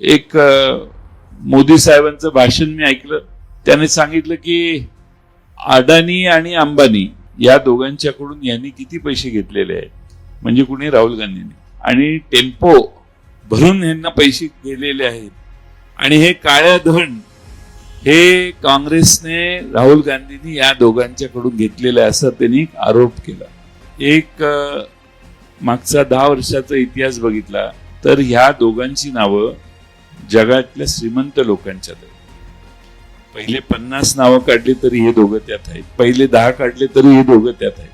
एक मोदी साहेबांचं भाषण मी ऐकलं. त्याने सांगितलं की अडाणी आणि अंबानी या दोघांच्याकडून यांनी किती पैसे घेतलेले आहेत? म्हणजे कुणी? राहुल गांधींनी. आणि टेम्पो भरून यांना पैसे गेलेले आहेत. आणि हे काळ्या धन हे काँग्रेसने राहुल गांधींनी या दोघांच्याकडून घेतलेलं आहे असं त्यांनी आरोप केला. एक मागचा दहा वर्षाचा इतिहास बघितला तर ह्या दोघांची नावं जगातल्या श्रीमंत लोकांच्यात आहेत पहिले पन्नास नावं काढली तरी हे दोघं त्यात आहेत. पहिले दहा काढले तरी हे दोघं त्यात आहेत.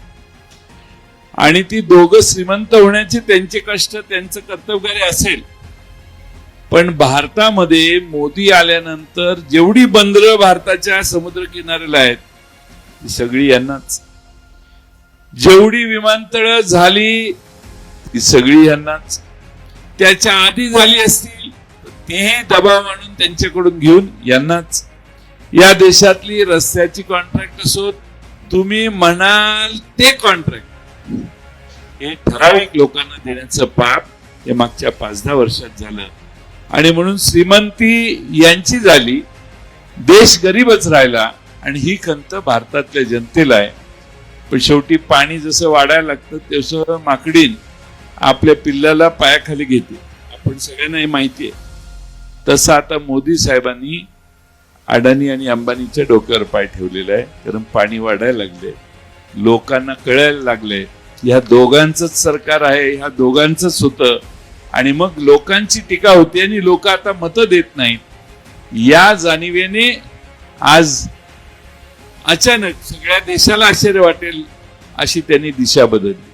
आणि ती दोघं श्रीमंत होण्याचे त्यांचे कष्ट त्यांचं कर्तव्य असेल. पण भारतामध्ये मोदी आल्यानंतर जेवढी बंदरं भारताच्या समुद्र किनाऱ्याला आहेत ती सगळी यांनाच. जेवढी विमानतळ झाली ती सगळी यांनाच. त्याच्या आधी झाली असतील तेही दबाव आणून त्यांच्याकडून घेऊन यांनाच. या देशातली रस्त्याची कॉन्ट्रॅक्ट असो तुम्ही म्हणाल ते कॉन्ट्रॅक्ट हे ठराविक लोकांना देण्याचं पाप हे मागच्या पाच दहा वर्षात झालं. आणि म्हणून श्रीमंती यांची झाली देश गरीबच राहिला आणि ही खंत भारतातल्या जनतेला आहे. पण शेवटी पाणी जसं वाढायला लागतं तसं माकडीन आपल्या पिल्लाला पायाखाली घेते. आपण सगळ्यांना हे माहिती आहे. तसं आता मोदी साहेबांनी अडाणी आणि अंबानीच्या डोक्यावर पाय ठेवलेला आहे. कारण पाणी वाढायला लागले. लोकांना कळायला लागले. ह्या दोघांचंच सरकार आहे ह्या दोघांचंच होतं. आणि मग लोकांची टीका होती आणि लोक आता मतं देत नाहीत. या जाणीवेने आज अचानक सगळ्या देशाला आश्चर्य वाटेल अशी त्यांनी दिशा बदलली.